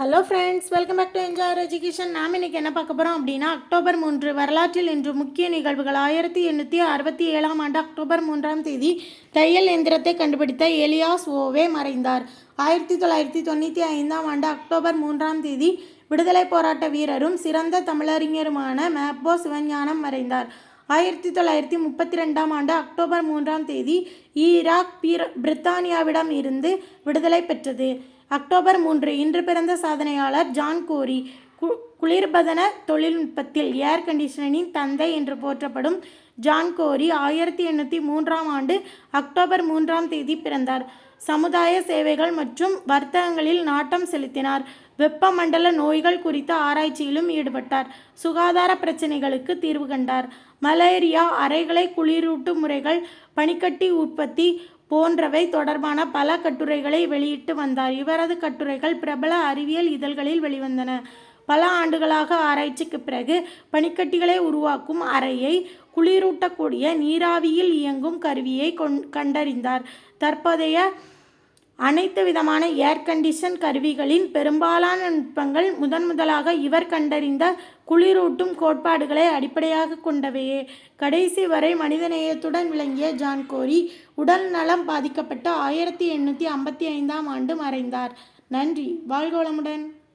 Hello friends welcome back to enjoyer education நாம் இன்றைக்கி என்ன பார்க்க போகிறோம் அப்படின்னா அக்டோபர் மூன்று வரலாற்றில் இன்று முக்கிய நிகழ்வுகள். ஆயிரத்தி எண்ணூற்றி அறுபத்தி ஏழாம் ஆண்டு அக்டோபர் மூன்றாம் தேதி தையல் எந்திரத்தை கண்டுபிடித்த எலியாஸ் ஓவே மறைந்தார். ஆயிரத்தி தொள்ளாயிரத்தி தொண்ணூற்றி ஐந்தாம் ஆண்டு அக்டோபர் மூன்றாம் தேதி விடுதலை போராட்ட வீரரும் சிறந்த தமிழறிஞருமான மேப்போ சிவஞானம் மறைந்தார். ஆயிரத்தி தொள்ளாயிரத்தி முப்பத்தி ரெண்டாம் ஆண்டு அக்டோபர் மூன்றாம் தேதி ஈராக் பீர பிரித்தானியாவிடம் இருந்து விடுதலை பெற்றது. அக்டோபர் மூன்று இன்று பிறந்த சாதனையாளர் ஜான் கோரி கு குளிர்பதன தொழில்நுட்பத்தில் ஏர் கண்டிஷனின் தந்தை என்று போற்றப்படும் ஜான் கோரி ஆயிரத்தி எண்ணூற்றி மூன்றாம் ஆண்டு அக்டோபர் மூன்றாம் தேதி பிறந்தார். சமுதாய சேவைகள் மற்றும் வர்த்தகங்களில் நாட்டம் செலுத்தினார். வெப்பமண்டல நோய்கள் குறித்த ஆராய்ச்சியிலும் ஈடுபட்டார். சுகாதார பிரச்சினைகளுக்கு தீர்வு கண்டார். மலேரியா அறைகளை குளிரூட்டும் முறைகள் பனிக்கட்டி உற்பத்தி போன்றவை தொடர்பான பல கட்டுரைகளை வெளியிட்டு வந்தார். இவரது கட்டுரைகள் பிரபல அறிவியல் இதழ்களில் வெளிவந்தன. பல ஆண்டுகளாக ஆராய்ச்சிக்கு பிறகு பனிக்கட்டிகளை உருவாக்கும் அறையை குளிரூட்டக்கூடிய நீராவியில் இயங்கும் கருவியை கொண் கண்டறிந்தார். தற்போதைய அனைத்து விதமான ஏர் கண்டிஷன் கருவிகளின் பெரும்பாலான நுட்பங்கள் முதன் முதலாக இவர் கண்டறிந்த குளிரூட்டும் கோட்பாடுகளை அடிப்படையாக கொண்டவையே. கடைசி வரை மனிதநேயத்துடன் விளங்கிய ஜான் கோரி உடல் நலம் பாதிக்கப்பட்டு ஆயிரத்தி எண்ணூற்றி ஐம்பத்தி ஐந்தாம் ஆண்டு மறைந்தார். நன்றி. வாழ்கோளமுடன்.